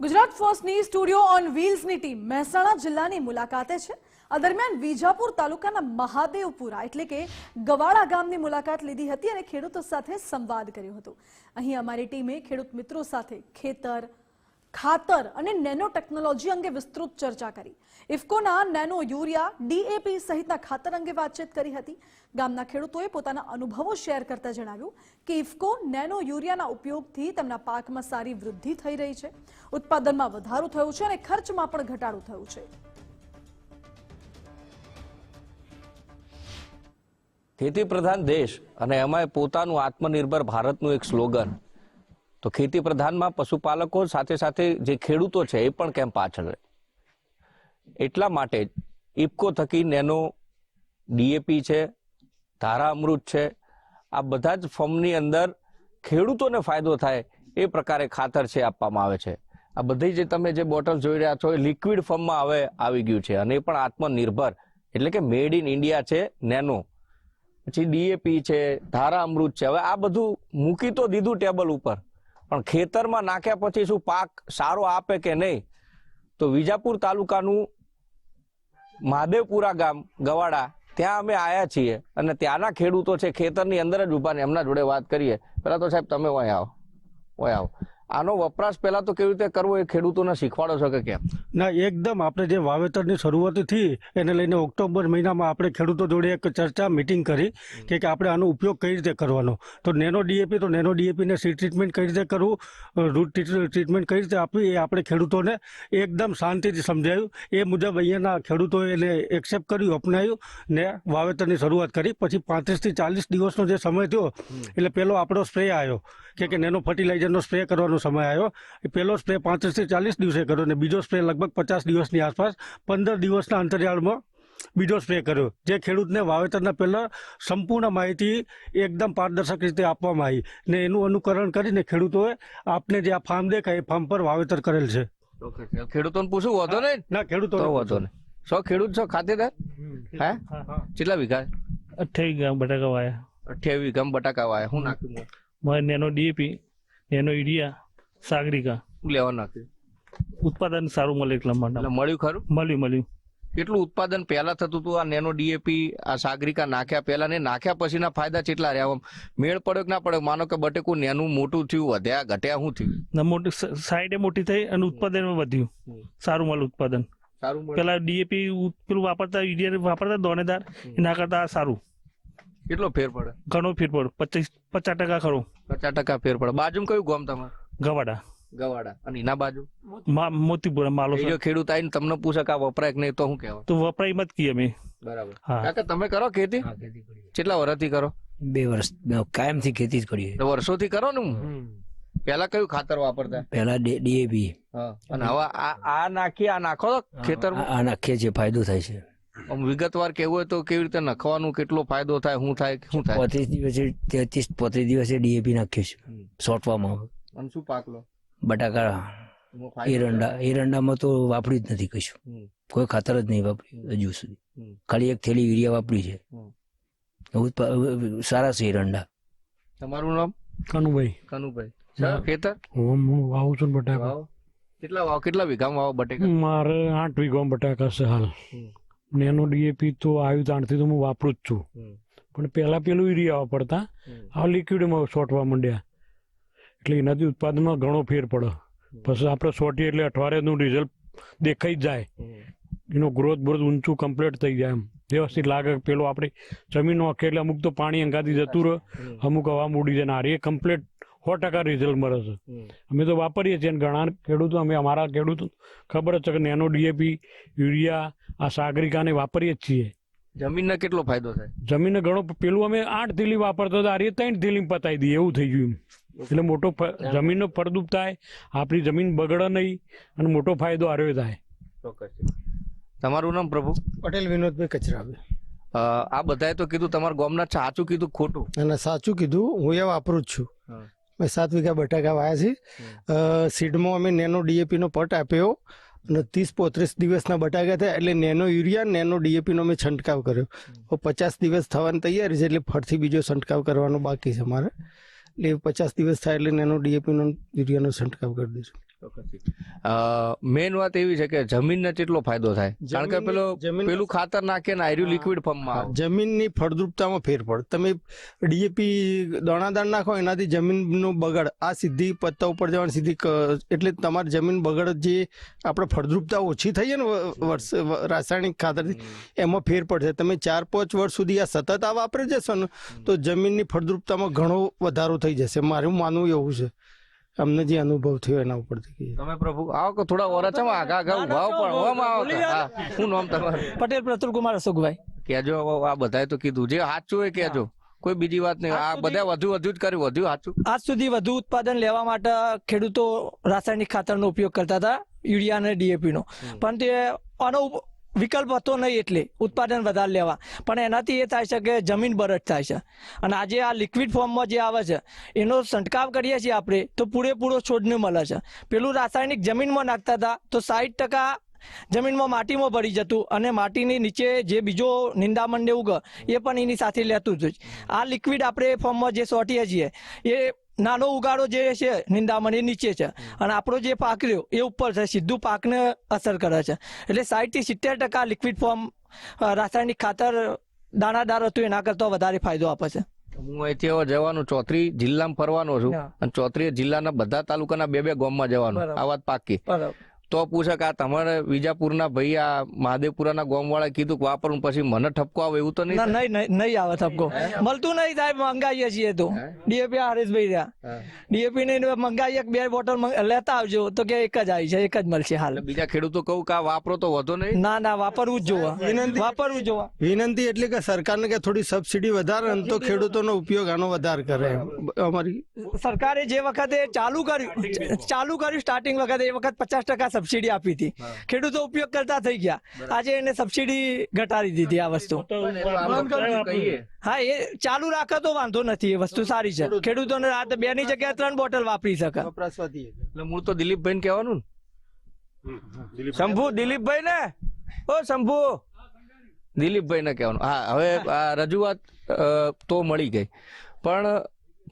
ગુજરાત ફર્સ્ટની studio on વ્હીલ્સની team Mehsana જિલ્લાની મુલાકાતે છે. આ દરમિયાન વિજાપુર તાલુકાના મહાદેવપુરા એટલે કે ગવાડા ગામની મુલાકાત લીધી હતી અને ખેડૂતો સાથે સંવાદ કર્યો હતો. અહીં અમારી ટીમે ખેડૂત મિત્રો સાથે ખેતર ખાતર અને નેનો ટેકનોલોજી અંગે વિસ્તૃત ચર્ચા કરી. ઇફકોના નેનો યુરિયા ડીએપી સહિતના ખાતર અંગે વાતચીત કરી હતી. ગામના ખેડૂતોએ પોતાના અનુભવો શેર કરતા જણાવ્યું કે ઇફકો નેનો યુરિયાના ઉપયોગથી તેમના પાકમાં સારી વૃદ્ધિ થઈ રહી છે. ઉત્પાદનમાં વધારો થયો છે અને ખર્ચમાં પણ ઘટાડો થયો છે. ખેતી પ્રધાન દેશ અને એમાંય પોતાનું આત્મનિર્ભર ભારતનું એક સ્લોગન. તો ખેતી પ્રધાનમાં પશુપાલકો સાથે સાથે જે ખેડૂતો છે એ પણ કેમ પાછળ રહે? એટલા માટે ઇફકો થકી નેનો ડીએપી છે, ધારા અમૃત છે, આ બધા જ ફોર્મની અંદર ખેડૂતોને ફાયદો થાય એ પ્રકારે ખાતર છે આપવામાં આવે છે. આ બધી જે તમે જે બોટલ જોઈ રહ્યા છો એ લિક્વિડ ફોર્મમાં હવે આવી ગયું છે અને એ પણ આત્મનિર્ભર એટલે કે મેડ ઇન ઇન્ડિયા છે નેનો. પછી ડીએપી છે, ધારા અમૃત છે. હવે આ બધું મૂકી તો દીધું ટેબલ ઉપર. પણ ખેતરમાં નાખ્યા પછી શું પાક સારો આપે કે નહીં? તો વિજાપુર તાલુકાનું મહાદેવપુરા ગામ, ગવાડા, ત્યાં અમે આવ્યા છીએ અને ત્યાંના ખેડૂતો છે, ખેતરની અંદર જ ઊભા ને એમના જોડે વાત કરીએ. પેલા તો સાહેબ તમે ઓય આવો ઓય આવો. આનો વપરાશ પહેલાં તો કેવી રીતે કરવો એ ખેડૂતોને શીખવાડો છો કે કેમ? ના એકદમ. આપણે જે વાવેતરની શરૂઆત થઈ એને લઈને ઓક્ટોબર મહિનામાં આપણે ખેડૂતો જોડે એક ચર્ચા મિટિંગ કરી કે કે આપણે આનો ઉપયોગ કઈ રીતે કરવાનો. તો નેનો ડીએપી તો નેનો ડીએપીને સી ટ્રીટમેન્ટ કઈ રીતે કરવું રૂટ ટ્રીટમેન્ટ કઈ રીતે આપવી એ આપણે ખેડૂતોને એકદમ શાંતિથી સમજાયું. એ મુજબ અહીંયાના ખેડૂતોએ એને એક્સેપ્ટ કર્યું અપનાવ્યું ને વાવેતરની શરૂઆત કરી. પછી પાંત્રીસથી ચાલીસ દિવસનો જે સમય થયો એટલે પહેલો આપણો સ્પ્રે આવ્યો કે કે નેનો ફર્ટિલાઇઝરનો સ્પ્રે કરવાનો સમય આવ્યો. એ પહેલો સ્પ્રે પાંત્રીસથી ચાલીસ દિવસે કર્યો અને બીજો સ્પ્રે લગભગ પચાસ દિવસની આસપાસ પંદર દિવસના અંતરિયાળમાં બીજો સ્પ્રે કર્યો. જે ખેડૂતને વાવેતરના પહેલાં સંપૂર્ણ માહિતી એકદમ પારદર્શક રીતે આપવામાં આવી ને એનું અનુકરણ કરીને ખેડૂતોએ આપને જે આ ફાર્મ દેખાય એ ફાર્મ પર વાવેતર કરેલ છે. ખેડૂતોને પૂછવું વધો નહીં? ના ખેડૂતો વાંધો નહીં. સો ખેડૂત છો ખાતેદાર? હે? કેટલા વીઘા? અઠ્યાવીસ ગ્રામ બટાકા વાયા. અઠ્યાવીસ વીઘામાં બટાકા વાયા. હું નાખ્યું મારે nano DAP nano urea Sagarika શું લેવા ઉત્પાદન સારું મળે એટલા માટે. એટલે મળ્યું ખરું? મળ્યું મળ્યું. કેટલું ઉત્પાદન પહેલા થતું હતું? આ નેનો ડીએપી આ સાગરિકા નાખ્યા પહેલા ને? નાખ્યા પછીના ફાયદા કેટલા રહ્યા? આમ મેળ પડ્યો કે ના પડ્યો? માનો કે બટેકું નેનું મોટું થયું વધ્યા ઘટ્યા શું થયું? મોટી સાઈડે મોટી થઈ અને ઉત્પાદન વધ્યું. સારું મળે ઉત્પાદન. સારું પેલા ડીએપી પેલું વાપરતા યુરિયા વાપરતા દોનેદાર એના કરતા સારું. કેટલો ફેર પડે? ઘણો ફેર પડે પચીસ પચાસ ટકા ખરો. પચાસ ટકા ફેર પડે. બાજુમાં કયું ગોમ તમારે? ગવાડા. ગવાડા. અને એના બાજુ? મા મોતીપુરા માલો એ જો ખેડૂત આવીને તમને પૂછે કે આ વપરાય કે નહીં તો હું કહેવાય. તો વપરાય મત કીએ અમે. બરાબર. કાકા તમે કરો ખેતી? કેટલા વર્ષથી કરો? બે વર્ષ કાયમથી ખેતી જ કરીએ. વર્ષોથી કરો ને હું? પહેલા કયું ખાતર વાપરતા? પેલા ડીએપી. અને હવે આ આ નાખી આ નાખો તો ખેતરમાં? આ નાખીએ છીએ ફાયદો થાય છે. આમ વિગતવાર કેવું હોય તો કેવી રીતે નખવાનું કેટલો ફાયદો થાય શું થાય શું થાય? પોત્રીસ દિવસે તેત્રીસ પોત્રીસ દિવસે ડીએપી નાખીએ છીએ. સોટવામાં આવે અને શું પાક લો બટાકા એરંડા એરંડામાં તો વાપર્યું જ નથી કશું. કોઈ ખાતર જ નહીં વાપર્યું હજુ સુધી. ખાલી એક થેલી યુરિયા વાપરી છે. સારા છે એરંડા તમારું નામ? કનુભાઈ. કનુભાઈ. ખેતર? હું હું વાવું છું બટાકા. વાવ. કેટલા વાવ? કેટલા વીઘામાં વાવો બટાકા? મારે આઠ વીઘામાં બટાકા છે હાલ. ને એનો ડીએપી તો આવ્યું તાણથી તો હું વાપરું જ છું. પણ પહેલા પેલું યુરિયા વાપરતા. હવે આ લિક્વિડમાં છોટવા માંડ્યા. એટલે એનાથી ઉત્પાદનમાં ઘણો ફેર પડે. પછી આપણે સોટી એટલે અઠવાડિયાનું રિઝલ્ટ દેખાઈ જ જાય. એનો ગ્રોથ બ્રોથ ઊંચું કમ્પ્લીટ થઈ જાય એમ. વ્યવસ્થિત લાગે પેલો આપણે જમીન નાખીએ એટલે અમુક તો પાણી અંગાથી જતું રહે અમુક હવા મૂડી જાય એ કમ્પ્લીટ સો ટકા રિઝલ્ટ મળે છે. અમે તો વાપરીએ છીએ ઘણા ખેડૂતો અમે અમારા ખેડૂતો ખબર જ છે કે નેનો ડીએપી યુરિયા આ સાગરિકાને વાપરીએ જ છીએ. જમીનને કેટલો ફાયદો થાય? જમીનને ઘણો પેલું અમે આઠ થેલી વાપરતો હતા આ રીતે ત્રણ થેલી પતાવી દઈએ એવું થઈ ગયું એટલે મોટો ફ- જમીનનો ફળદ્રુપ થાય આપણી જમીન બગડે નહીં અને મોટો ફાયદો આર્યો થાય. ચોક્કસ. તમારું નામ પ્રભુ? પટેલ વિનોદભાઈ કચરાભાઈ. આ બધાએ તો કીધું તમારા ગામના સાચું કીધું ખોટું. અને સાચું કીધું. હું એ વાપરું જ છું. મેં સાત વીઘા બટાકા વાયા છે સીડમાં અમે નેનો ડીએપીનો પટ આપ્યો અને ત્રીસ પોત્રીસ દિવસના બટાકા થયા એટલે નેનો યુરિયા નેનો ડીએપીનો મેં છંટકાવ કર્યો. પચાસ દિવસ થવાની તૈયારી છે એટલે ફરથી બીજો છંટકાવ કરવાનો બાકી છે મારે એટલે પચાસ દિવસ થાય એટલે નેનો ડીએપીનો યુરિયાનો છંટકાવ કરી દઈશું. મેન વાત એવી છે કે જમીનને કેટલો ફાયદો થાય? કારણ કે પેલો જમીન- પેલું ખાતર નાખે ને આયર્યુ લિક્વિડ ફોર્મમાં જમીનની ફળદ્રુપતામાં ફેર પડે. તમે ડીએપી દણાદાણ નાખો એનાથી જમીનનું બગડ આ સીધી પત્તા ઉપર જવાની સીધી એટલે તમારી જમીન બગડ જે આપણે ફળદ્રુપતા ઓછી થઈ ને વર્ષ રાસાયણિક ખાતરથી એમાં ફેર પડશે તમે ચાર પાંચ વર્ષ સુધી આ સતત આ વાપરી જશો ને તો જમીનની ફળદ્રુપતામાં ઘણો વધારો થઈ જશે. મારું માનવું એવું છે. અમને જે અનુભવ થયો એના ઉપરથી તમે પ્રભુ આવો કે થોડા ઓરચમાં આગા આગા ઊભા પણ ઓમાં આવો હા, શું નામ તમારું? પટેલ પ્રતુલ કુમાર અશોકભાઈ. કેજો આ બધાએ તો કીધું. જે સાચું હોય કેજો કોઈ બીજી વાત નહીં. આ બધા વધુ વધુ જ કર્યું વધુ સાચું આજ સુધી વધુ ઉત્પાદન લેવા માટે ખેડૂતો રાસાયણિક ખાતરનો ઉપયોગ કરતા હતા યુરિયા અને ડીએપી નો. પણ તે આનો ઉપ- વિકલ્પ હતો નહીં એટલે ઉત્પાદન વધારે લેવા. પણ એનાથી એ થાય છે કે જમીન બરડ થાય છે. અને આજે આ લિક્વિડ ફોર્મમાં જે આવે છે, એનો છંટકાવ કરીએ છીએ આપણે, તો પૂરેપૂરો છોડને મળે છે. પેલું રાસાયણિક જમીનમાં નાખતા હતા, તો સાઠ ટકા જમીનમાં માટીમાં ભરી જતું અને માટીની નીચે જે બીજો નિંદામણ ને ઉગ એ પણ એની સાથે લેતું જ આ લિક્વિડ આપણે ફોર્મમાં જે સોટીએ છીએ, એ નાનો ઉગાડો જે છે નિંદામણ એ નીચે છે. અને આપણો જે પાક રહ્યો એ ઉપર છે. સીધું પાકને અસર કરે છે. એટલે સાઠથી સિત્તેર ટકા લિક્વિડ ફોર્મ રાસાયણિક ખાતર દાણાદાર હતું એના કરતાં વધારે ફાયદો આપે છે. હું અહીંથી હવે જવાનું ચોત્રી જિલ્લામાં ફરવાનો છું. અને ચોત્રી જિલ્લાના બધા તાલુકાના બે બે ગામમાં જવાનું. આ વાત પાકી તો પૂછે કે આ તમારે વિજાપુરના ભાઈ આ મહાદેવપુરાના ગામ વાળા કીધું કે વાપરું પછી મને ઠપકો આવે એવું તો નહીં? નહીં નહીં આવે ઠપકો. મળતું નહીં સાહેબ મંગાવીએ છીએ તો. ડીએપી હરેશભાઈ રહ્યા. ડીએપી ને મંગાવીએ બે બોટલ લેતા આવજો તો કે એક જ આવી છે એક જ મળશે હાલ. બીજા ખેડૂતો કહું કે આ વાપરો તો વધો નહીં? ના ના વાપરવું જ જોવા. વિનંતી- વાપરવું જોવા. વિનંતી એટલે કે સરકારને કે થોડી સબસિડી વધારે તો ખેડૂતોનો ઉપયોગ આનો વધારે કરે. અમારી સરકારે જે વખતે ચાલુ કર્યું ચાલુ કર્યું સ્ટાર્ટિંગ વખતે એ વખત પચાસ ટકા સબસિડી આપી હતી. ખેડૂતો ઉપયોગ કરતા થઈ ગયા. આજે એને સબસિડી ઘટાડી દીધી આ વસ્તુ. હા એ ચાલુ રાખે તો વાંધો નથી એ વસ્તુ સારી છે. ખેડૂતોને રાત બે ની જગ્યાએ ત્રણ બોટલ વાપરી શકે. એટલે મૂળ તો દિલીપભાઈ ને. કહેવાનું શંભુ દિલીપભાઈ ને ઓ શંભુ. દિલીપભાઈ ને કહેવાનું. હા હવે આ રજૂઆત તો મળી ગઈ. પણ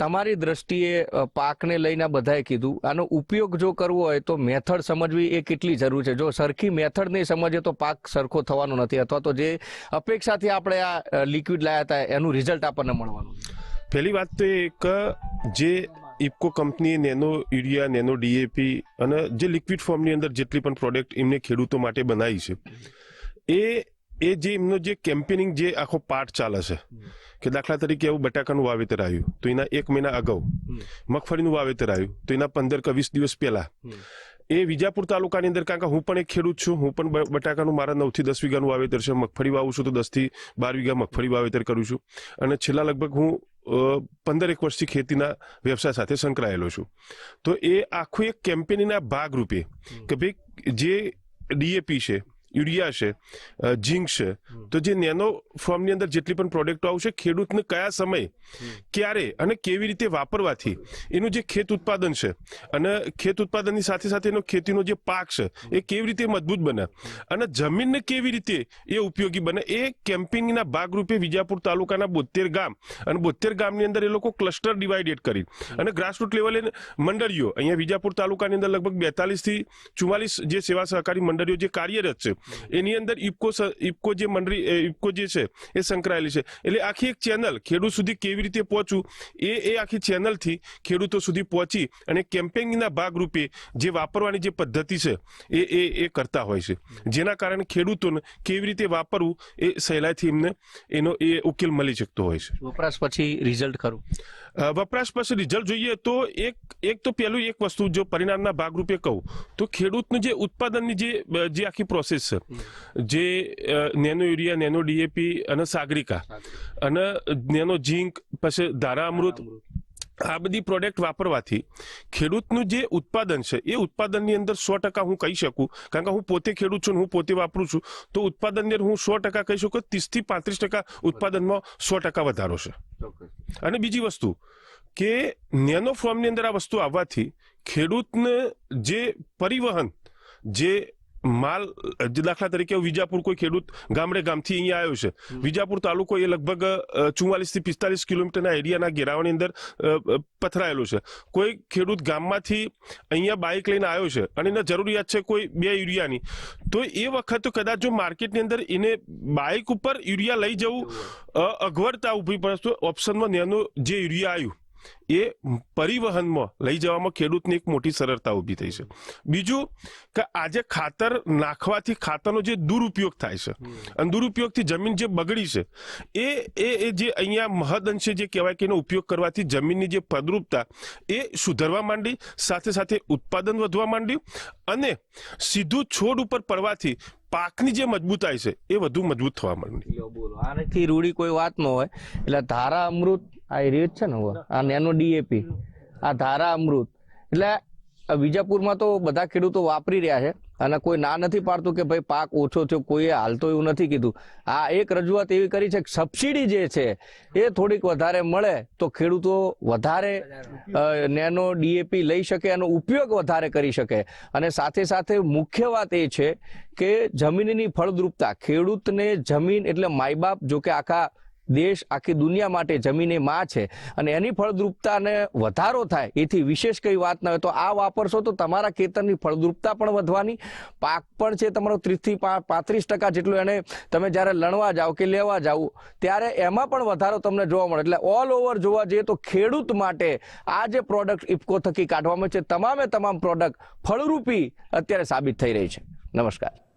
તમારી દ્રષ્ટિએ પાકને લઈને બધાએ કીધું, આનો ઉપયોગ જો કરવો હોય તો મેથડ સમજવી એ કેટલી જરૂર છે. જો સરખી મેથડ નહીં સમજે તો પાક સરખો થવાનો નથી અથવા તો જે અપેક્ષાથી આપણે આ લિક્વિડ લાયા હતા એનું રિઝલ્ટ આપણને મળવાનું પહેલી વાત તો એક, જે ઇફકો કંપનીએ નેનો યુરિયા, નેનો ડીએપી અને જે લિક્વિડ ફોર્મની અંદર જેટલી પણ પ્રોડક્ટ એમને ખેડૂતો માટે બનાવી છે, એ એ જે એમનો જે કેમ્પેનિંગ જે આખો પાર્ટ ચાલે છે કે દાખલા તરીકે એવું બટાકાનું વાવેતર આવ્યું તો એના એક મહિના અગાઉ મગફળીનું વાવેતર આવ્યું તો એના પંદર કે વીસ દિવસ પહેલા. એ વિજાપુર તાલુકાની અંદર કારણ કે હું પણ એક ખેડૂત છું હું પણ બટાકાનું મારા નવથી દસ વીઘાનું વાવેતર છે મગફળી વાવું છું તો દસથી બાર વીઘા મગફળી વાવેતર કરું છું. અને છેલ્લા લગભગ હું પંદર એક વર્ષથી ખેતીના વ્યવસાય સાથે સંકળાયેલો છું. તો એ આખું એક કેમ્પેનિંગના ભાગરૂપે કે ભાઈ જે ડીએપી છે યુરિયા છે જિંક ઝીંક છે. તો જે નેનો ફોર્મની અંદર જેટલી પણ પ્રોડક્ટો આવશે ખેડૂતને કયા સમય ક્યારે અને કેવી રીતે વાપરવાથી એનું જે ખેત ઉત્પાદન છે અને ખેત ઉત્પાદનની સાથે સાથે એનો ખેતીનો જે પાક છે એ કેવી રીતે મજબૂત બને અને જમીનને કેવી રીતે એ ઉપયોગી બને એ કેમ્પિંગના ભાગરૂપે વિજાપુર તાલુકાના બોતેર ગામ અને બોતેર ગામની અંદર એ લોકો ક્લસ્ટર ડિવાઇડેડ કરી અને ગ્રાસરૂટ લેવલે મંડળીઓ અહીંયા વિજાપુર તાલુકાની અંદર લગભગ બેતાલીસથી ચુમ્માલીસ જે સેવા સહકારી મંડળીઓ જે કાર્યરત છે એની અંદર ઇફકો ઇપકો ઇફકો જે મંડળી એ ઇફકો જે છે એ સંકળાયેલી છે. એટલે આખી એક ચેનલ ખેડૂત સુધી કેવી રીતે પહોંચવું? એ એ આખી ચેનલથી ખેડૂતો સુધી પહોંચી અને કેમ્પેનિંગના ભાગરૂપે જે વાપરવાની જે પદ્ધતિ છે એ એ એ કરતા હોય છે. જેના કારણે ખેડૂતોને કેવી રીતે વાપરવું એ સહેલાઈથી એમને એનો એ ઉકેલ મળી શકતો હોય છે. વપરાશ પછી રિઝલ્ટ ખરું? વપરાશ પછી રિઝલ્ટ જોઈએ તો એક એક તો પહેલું એક વસ્તુ જો પરિણામના ભાગરૂપે કહું તો ખેડૂતનું જે ઉત્પાદનની જે જે આખી પ્રોસેસ છે. જે નેનો યુરિયા નેનો ડીએપી અને સાગરિકા અને નેનો ઝીંક પછી ધારા અમૃત. આ બધી પ્રોડક્ટ વાપરવાથી ખેડૂતનું જે ઉત્પાદન છે એ ઉત્પાદનની અંદર સો ટકા હું કહી શકું. કારણ કે હું પોતે ખેડૂત છું હું પોતે વાપરું છું. તો ઉત્પાદનની અંદર હું સો ટકા કહી શકું ત્રીસથી પાંત્રીસ ટકા ઉત્પાદનમાં સો ટકા વધારો છે. અને બીજી વસ્તુ કે નેનો ફોર્મની અંદર આ વસ્તુ આવવાથી ખેડૂતને જે પરિવહન જે માલ દાખલા તરીકે વિજાપુર કોઈ ખેડૂત ગામડે ગામથી અહીંયા આવ્યો છે. વિજાપુર તાલુકો એ લગભગ ચુમ્માલીસથી પિસ્તાલીસ કિલોમીટરના એરિયાના ઘેરાવાની અંદર પથરાયેલો છે. કોઈ ખેડૂત ગામમાંથી અહીંયા બાઇક લઈને આવ્યો છે અને એને જરૂરિયાત છે કોઈ બે યુરિયાની તો એ વખત કદાચ જો માર્કેટની અંદર એને બાઇક ઉપર યુરિયા લઈ જવું અગવડતા ઊભી પડે તો ઓપ્શનમાં નેનો જે યુરિયા આવ્યું એ પરિવહનમાં લઈ જવામાં ખેડૂતને એક મોટી સરળતા ઊભી થઈ છે. બીજું કે આજે ખાતર નાખવાથી ખાતરનો જે દુરુપયોગ થાય છે અને દુરુપયોગથી જમીન જે બગડી છે, એ એ જે અહીંયા મહદઅંશે જે કહેવાય કે એનો ઉપયોગ કરવાથી જમીનની જે ફળદ્રુપતા એ સુધરવા માંડી, સાથે સાથે ઉત્પાદન વધવા માંડ્યું અને સીધું છોડ ઉપર પડવાથી પાકની જે મજબૂતાઈ છે. એ વધુ મજબૂત થવા માંડી આનાથી રૂડી કોઈ વાત ન હોય. એટલે ધારા અમૃત, આ રીત છે ને આ નેનો ડીએપી. આ ધારા અમૃત. એટલે વિજાપુરમાં તો બધા ખેડૂતો વાપરી રહ્યા છે. અને કોઈ ના નથી પાડતું કે ભાઈ પાક ઓછો થયો, કોઈએ હાલતો એવું નથી કીધું. આ એક રજૂઆત એવી કરી છે કે સબસિડી જે છે, એ થોડીક વધારે મળે તો ખેડૂતો વધારે નેનો ડીએપી લઈ શકે એનો ઉપયોગ વધારે કરી શકે. અને સાથે સાથે મુખ્ય વાત એ છે કે જમીનની ફળદ્રુપતા, ખેડૂતને જમીન એટલે માયબાપ જો કે આખા દેશ આખી દુનિયા માટે જમીન એ માં છે અને એની ફળદ્રુપતાને વધારો થાય, એથી વિશેષ કઈ વાત ના હોય તો આ વાપરશો તો તમારા ખેતરની ફળદ્રુપતા પણ વધવાની, પાક પણ છે તમારો ત્રીસથી પાંત્રીસ ટકા જેટલું એને તમે જ્યારે લણવા જાઓ કે લેવા જાઓ, ત્યારે એમાં પણ વધારો તમને જોવા મળે. એટલે ઓલ ઓવર જોવા જઈએ તો ખેડૂત માટે આ જે પ્રોડક્ટ ઇફકો થકી કાઢવામાં છે, તમામે તમામ પ્રોડક્ટ ફળરૂપી અત્યારે સાબિત થઈ રહી છે. નમસ્કાર.